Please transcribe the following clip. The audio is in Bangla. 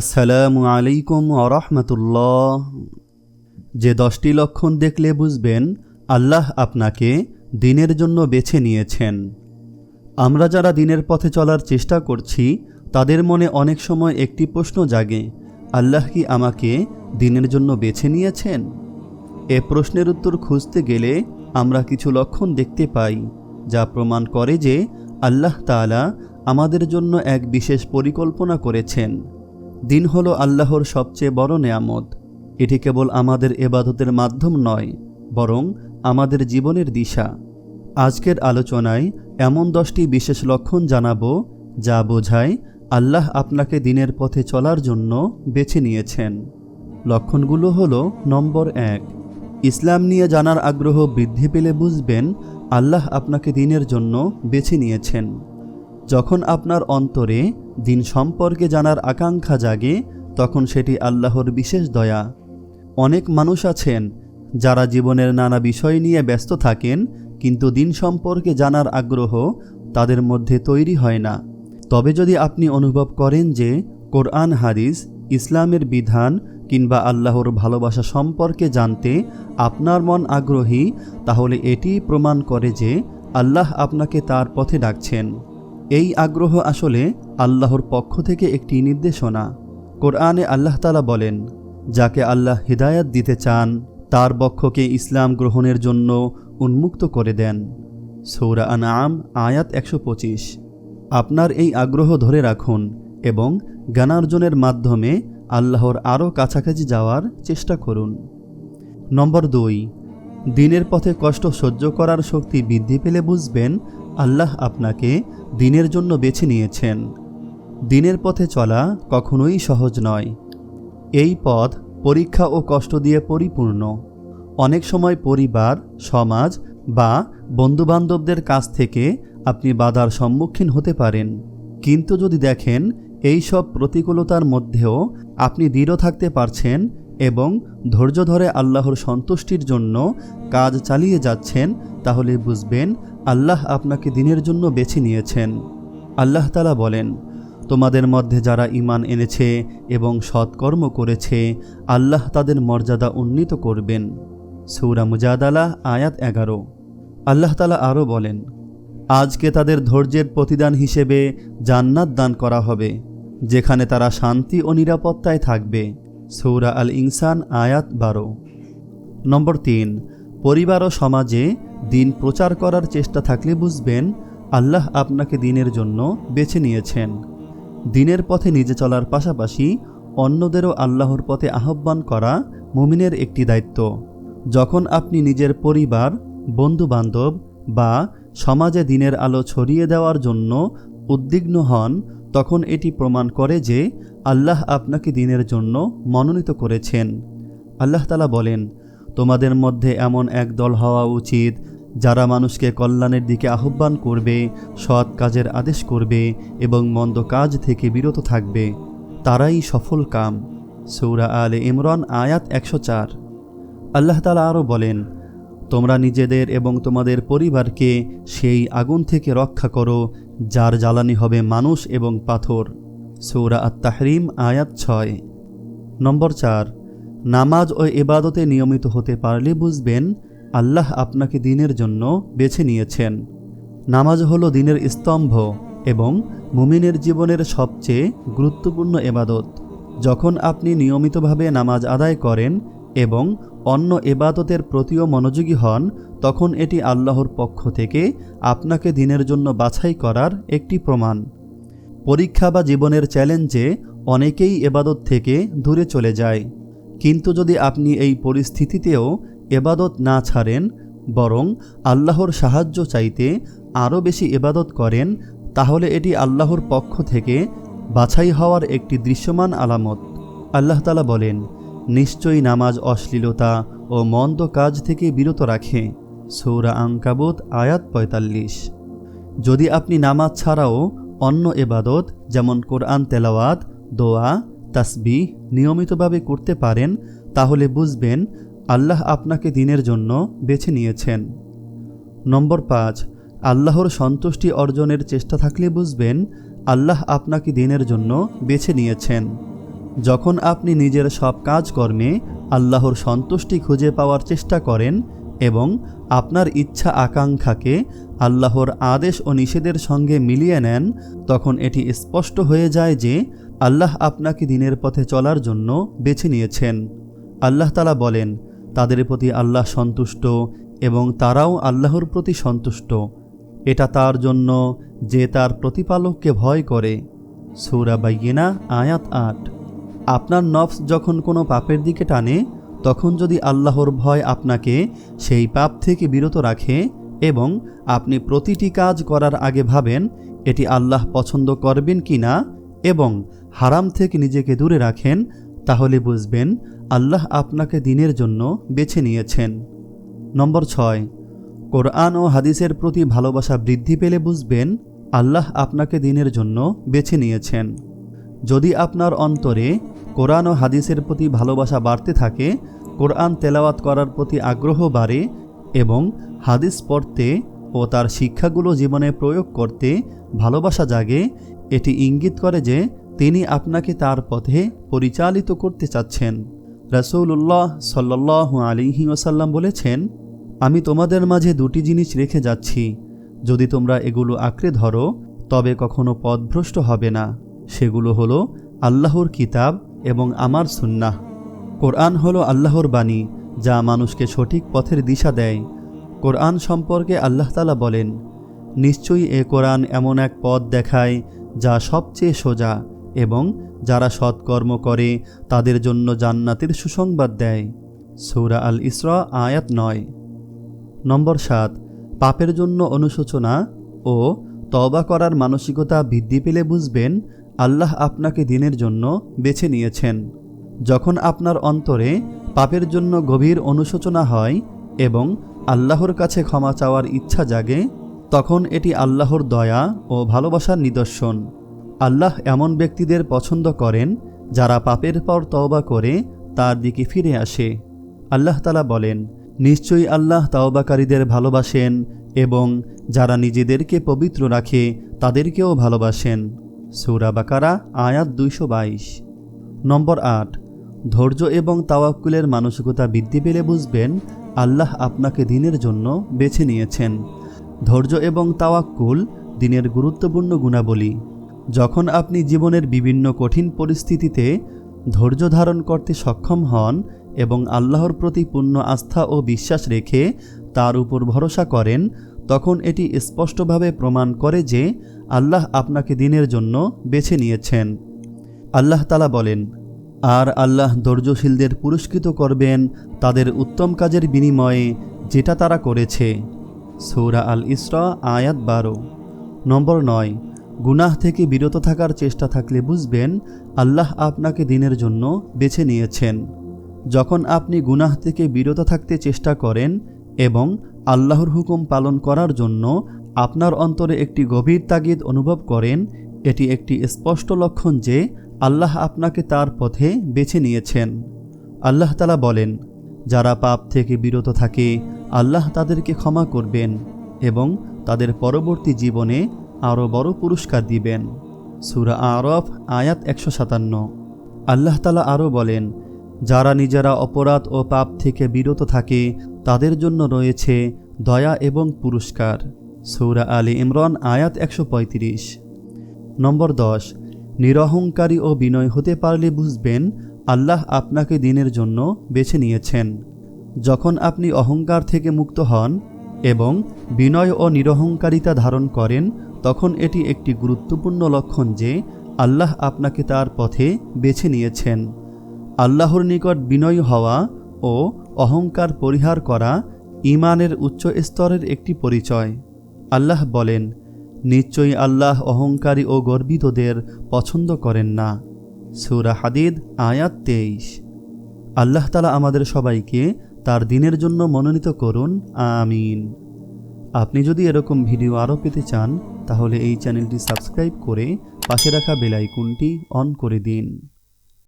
আসসালামু আলাইকুম আরহামতুল্লাহ যে দশটি লক্ষণ দেখলে বুঝবেন, আল্লাহ আপনাকে দিনের জন্য বেছে নিয়েছেন। আমরা যারা দিনের পথে চলার চেষ্টা করছি, তাদের মনে অনেক সময় একটি প্রশ্ন জাগে, আল্লাহ কি আমাকে দিনের জন্য বেছে নিয়েছেন? এ প্রশ্নের উত্তর খুঁজতে গেলে আমরা কিছু লক্ষণ দেখতে পাই, যা প্রমাণ করে যে আল্লাহ তাআলা আমাদের জন্য এক বিশেষ পরিকল্পনা করেছেন। দিন হলো আল্লাহর সবচেয়ে বড় নেয়ামত। এটি কেবল আমাদের এবাদতের মাধ্যম নয়, বরং আমাদের জীবনের দিশা। আজকের আলোচনায় এমন দশটি বিশেষ লক্ষণ জানাব, যা বোঝায় আল্লাহ আপনাকে দিনের পথে চলার জন্য বেছে নিয়েছেন। লক্ষণগুলো হল, নম্বর এক, ইসলাম নিয়ে জানার আগ্রহ বৃদ্ধি পেলে বুঝবেন আল্লাহ আপনাকে দিনের জন্য বেছে নিয়েছেন। যখন আপনার অন্তরে দিন সম্পর্কে জানার আকাঙ্ক্ষা জাগে, তখন সেটি আল্লাহর বিশেষ দয়া। অনেক মানুষ আছেন, যারা জীবনের নানা বিষয় নিয়ে ব্যস্ত থাকেন, কিন্তু দিন সম্পর্কে জানার আগ্রহ তাদের মধ্যে তৈরি হয় না। তবে যদি আপনি অনুভব করেন যে কোরআন, হাদিস, ইসলামের বিধান কিংবা আল্লাহর ভালোবাসা সম্পর্কে জানতে আপনার মন আগ্রহী, তাহলে এটি প্রমাণ করে যে আল্লাহ আপনাকে তার পথে ডাকছেন। এই আগ্রহ আসলে আল্লাহর পক্ষ থেকে একটি নির্দেশনা। কোরআনে আল্লাহ তালা বলেন, যাকে আল্লাহ হিদায়াত দিতে চান, তার বক্ষকে ইসলাম গ্রহণের জন্য উন্মুক্ত করে দেন। সৌরা আনাম আয়াত একশো পঁচিশ। আপনার এই আগ্রহ ধরে রাখুন এবং জ্ঞানার্জনের মাধ্যমে আল্লাহর আরও কাছাকাছি যাওয়ার চেষ্টা করুন। নম্বর দুই দিনের পথে কষ্ট সহ্য করার শক্তি বৃদ্ধি পেলে বুঝবেন, আল্লাহ আপনাকে দিনের জন্য বেছে নিয়েছেন। দিনের পথে চলা কখনোই সহজ নয়। এই পথ পরীক্ষা ও কষ্ট দিয়ে পরিপূর্ণ। অনেক সময় পরিবার, সমাজ বা বন্ধুবান্ধবদের কাছ থেকে আপনি বাধার সম্মুখীন হতে পারেন। কিন্তু যদি দেখেন এই সব প্রতিকূলতার মধ্যেও আপনি দৃঢ় থাকতে পারছেন এবং ধৈর্য ধরে আল্লাহর সন্তুষ্টির জন্য কাজ চালিয়ে যাচ্ছেন, তাহলে বুঝবেন আল্লাহ আপনাকে দিনের জন্য বেছে নিয়েছেন। আল্লাহ তালা বলেন, তোমাদের মধ্যে যারা ইমান এনেছে এবং সৎকর্ম করেছে, আল্লাহ তাদের মর্যাদা উন্নীত করবেন। সৌরা মুজাদালা আয়াত এগারো। আল্লাহ তালা আরও বলেন, আজকে তাদের ধৈর্যের প্রতিদান হিসেবে জান্নাত দান করা হবে, যেখানে তারা শান্তি ও নিরাপত্তায় থাকবে। সৌরা আল ইনসান আয়াত বারো। নম্বর তিন, পরিবার ও সমাজে দিন প্রচার করার চেষ্টা থাকলে বুঝবেন, আল্লাহ আপনাকে দিনের জন্য বেছে নিয়েছেন। দিনের পথে নিজে চলার পাশাপাশি অন্যদেরও আল্লাহর পথে আহ্বান করা মুমিনের একটি দায়িত্ব। যখন আপনি নিজের পরিবার, বন্ধুবান্ধব বা সমাজে দিনের আলো ছড়িয়ে দেওয়ার জন্য উদ্বিগ্ন হন তখন এটি প্রমাণ করে যে আল্লাহ আপনাকে দিনের জন্য মনোনীত করেছেন। আল্লাহ তালা বলেন, তোমাদের মধ্যে এমন এক দল হওয়া উচিত যারা মানুষকে কল্যাণের দিকে আহ্বান করবে, সৎ কাজের আদেশ করবে এবং মন্দ কাজ থেকে বিরত থাকবে। তারাই সফল কাম। সৌরা আলে ইমরান আয়াত একশো চার। আল্লাহ তালা আরও বলেন তোমরা নিজেদের এবং তোমাদের পরিবারকে সেই আগুন থেকে রক্ষা করো, যার জ্বালানি হবে মানুষ এবং পাথর। সৌরা আত তাহরিম আয়াত ছয়। নম্বর চার, নামাজ ও এবাদতে নিয়মিত হতে পারলে বুঝবেন, আল্লাহ আপনাকে দিনের জন্য বেছে নিয়েছেন। নামাজ হলো দিনের স্তম্ভ এবং মুমিনের জীবনের সবচেয়ে গুরুত্বপূর্ণ এবাদত যখন আপনি নিয়মিতভাবে নামাজ আদায় করেন এবং অন্য এবাদতের প্রতিও মনোযোগী হন, তখন এটি আল্লাহর পক্ষ থেকে আপনাকে দিনের জন্য বাছাই করার একটি প্রমাণ। পরীক্ষা বা জীবনের চ্যালেঞ্জে অনেকেই এবাদত থেকে দূরে চলে যায়। কিন্তু যদি আপনি এই পরিস্থিতিতেও এবাদত না ছাড়েন, বরং আল্লাহর সাহায্য চাইতে আরও বেশি এবাদত করেন, তাহলে এটি আল্লাহর পক্ষ থেকে বাছাই হওয়ার একটি দৃশ্যমান আলামত। আল্লাহ তালা বলেন নিশ্চয়ই নামাজ অশ্লীলতা ও মন্দ কাজ থেকে বিরত রাখে। সৌরা আঙ্কাবুত আয়াত পঁয়তাল্লিশ। যদি আপনি নামাজ ছাড়াও অন্য এবাদত যেমন কোরআন তেলাওয়াত, দোয়া তাসবি নিয়মিতভাবে করতে পারেন, তাহলে বুঝবেন আল্লাহ আপনাকে দিনের জন্য বেছে নিয়েছেন। নম্বর পাঁচ, আল্লাহর সন্তুষ্টি অর্জনের চেষ্টা থাকলে বুঝবেন আল্লাহ আপনাকে দিনের জন্য বেছে নিয়েছেন। যখন আপনি নিজের সব কাজকর্মে আল্লাহর সন্তুষ্টি খুঁজে পাওয়ার চেষ্টা করেন এবং আপনার ইচ্ছা আকাঙ্ক্ষাকে আল্লাহর আদেশ ও নিষেধের সঙ্গে মিলিয়ে নেন, তখন এটি স্পষ্ট হয়ে যায় যে আল্লাহ আপনাকে দিনের পথে চলার জন্য বেছে নিয়েছেন। আল্লাহ তালা বলেন, তাদের প্রতি আল্লাহ সন্তুষ্ট এবং তারাও আল্লাহর প্রতি সন্তুষ্ট। এটা তার জন্য যে তার প্রতিপালককে ভয় করে। সৌরা বাইয়েনা, আয়াত আট। আপনার নফস যখন কোনো পাপের দিকে টানে, তখন যদি আল্লাহর ভয় আপনাকে সেই পাপ থেকে বিরত রাখে এবং আপনি প্রতিটি কাজ করার আগে ভাবেন, এটি আল্লাহ পছন্দ করবেন কি না এবং হারাম থেকে নিজেকে দূরে রাখেন, তাহলে বুঝবেন আল্লাহ আপনাকে দিনের জন্য বেছে নিয়েছেন। নম্বর ছয়, কোরআন ও হাদিসের প্রতি ভালোবাসা বৃদ্ধি পেলে বুঝবেন, আল্লাহ আপনাকে দিনের জন্য বেছে নিয়েছেন। যদি আপনার অন্তরে কোরআন ও হাদিসের প্রতি ভালোবাসা বাড়তে থাকে, কোরআন তেলাওয়াত করার প্রতি আগ্রহ বাড়ে এবং হাদিস পড়তে ও তার শিক্ষাগুলো জীবনে প্রয়োগ করতে ভালোবাসা জাগে, এটি ইঙ্গিত করে যে তিনি আপনাকে তার পথে পরিচালিত করতে চাচ্ছেন। রসৌল্লাহ সাল্লাহ আলিহি ওসাল্লাম বলেছেন, আমি তোমাদের মাঝে দুটি জিনিস রেখে যাচ্ছি। যদি তোমরা এগুলো আঁকড়ে ধরো, তবে কখনো পথভ্রষ্ট হবে না। সেগুলো হলো আল্লাহর কিতাব এবং আমার সুন্নাহ। কোরআন হলো আল্লাহর বাণী, যা মানুষকে সঠিক পথের দিশা দেয়। কোরআন সম্পর্কে আল্লাহ তালা বলেন, নিশ্চয়ই এ কোরআন এমন এক পথ দেখায় যা সবচেয়ে সোজা এবং যারা সৎকর্ম করে তাদের জন্য জান্নাতের সুসংবাদ দেয়। সৌরা আল ইসরা, আয়াত নয়। নম্বর সাত, পাপের জন্য অনুশোচনা ও তবা করার মানসিকতা বৃদ্ধি পেলে বুঝবেন আল্লাহ আপনাকে দিনের জন্য বেছে নিয়েছেন। যখন আপনার অন্তরে পাপের জন্য গভীর অনুশোচনা হয় এবং আল্লাহর কাছে ক্ষমা চাওয়ার ইচ্ছা জাগে, তখন এটি আল্লাহর দয়া ও ভালোবাসার নিদর্শন। আল্লাহ এমন ব্যক্তিদের পছন্দ করেন যারা পাপের পর তওবা করে তার দিকে ফিরে আসে। আল্লাহ তালা বলেন, নিশ্চয়ই আল্লাহ তাওবাকারীদের ভালোবাসেন এবং যারা নিজেদেরকে পবিত্র রাখে তাদেরকেও ভালোবাসেন। সৌরা বাকারা, আয়াত দুইশো বাইশ। নম্বর আট, ধৈর্য এবং তাওয়াক্কুলের মানসিকতা বৃদ্ধি পেলে বুঝবেন আল্লাহ আপনাকে দিনের জন্য বেছে নিয়েছেন। ধৈর্য এবং তাওয়াক্কুল দিনের গুরুত্বপূর্ণ গুণাবলী। যখন আপনি জীবনের বিভিন্ন কঠিন পরিস্থিতিতে ধৈর্য ধারণ করতে সক্ষম হন এবং আল্লাহর প্রতি পূর্ণ আস্থা ও বিশ্বাস রেখে তার উপর ভরসা করেন, তখন এটি স্পষ্টভাবে প্রমাণ করে যে আল্লাহ আপনাকে দিনের জন্য বেছে নিয়েছেন। আল্লাহ তালা বলেন, আর আল্লাহ ধৈর্যশীলদের পুরস্কৃত করবেন তাদের উত্তম কাজের বিনিময়ে যেটা তারা করেছে। সৌরা আল ইসরা, আয়াত বারো। নম্বর নয়, গুনাহ থেকে বিরত থাকার চেষ্টা থাকলে বুঝবেন আল্লাহ আপনাকে দিনের জন্য বেছে নিয়েছেন। যখন আপনি গুনাহ থেকে বিরত থাকতে চেষ্টা করেন এবং আল্লাহর হুকুম পালন করার জন্য আপনার অন্তরে একটি গভীর তাগিদ অনুভব করেন, এটি একটি স্পষ্ট লক্ষণ যে আল্লাহ আপনাকে তার পথে বেছে নিয়েছেন। আল্লাহ তালা বলেন, যারা পাপ থেকে বিরত থাকে, আল্লাহ তাদেরকে ক্ষমা করবেন এবং তাদের পরবর্তী জীবনে আরও বড় পুরস্কার দিবেন। সুরা আরফ, আয়াত একশো সাতান্ন। আল্লাহ তালা আরও বলেন, যারা নিজেরা অপরাধ ও পাপ থেকে বিরত থাকে, তাদের জন্য রয়েছে দয়া এবং পুরস্কার। সৌরা আলী ইমরান, আয়াত একশো পঁয়ত্রিশ। নম্বর দশ, নিরহংকারী ও বিনয় হতে পারলে বুঝবেন, আল্লাহ আপনাকে দিনের জন্য বেছে নিয়েছেন। যখন আপনি অহংকার থেকে মুক্ত হন এবং বিনয় ও নিরহংকারিতা ধারণ করেন, তখন এটি একটি গুরুত্বপূর্ণ লক্ষণ যে আল্লাহ আপনাকে তার পথে বেছে নিয়েছেন। আল্লাহর নিকট বিনয় হওয়া ও অহংকার পরিহার করা ইমানের উচ্চ স্তরের একটি পরিচয়। আল্লাহ বলেন, নিশ্চয়ই আল্লাহ অহংকারী ও গর্বিতদের পছন্দ করেন না। সুরা হাদিদ, আয়াত তেইশ। আল্লাহ তালা আমাদের সবাইকে তার দিনের জন্য মনোনীত করুন, আমিন। আপনি যদি এরকম ভিডিও আরও পেতে চান, তাহলে এই চ্যানেলটি সাবস্ক্রাইব করে পাশে রাখা বেলাইকুনটি অন করে দিন।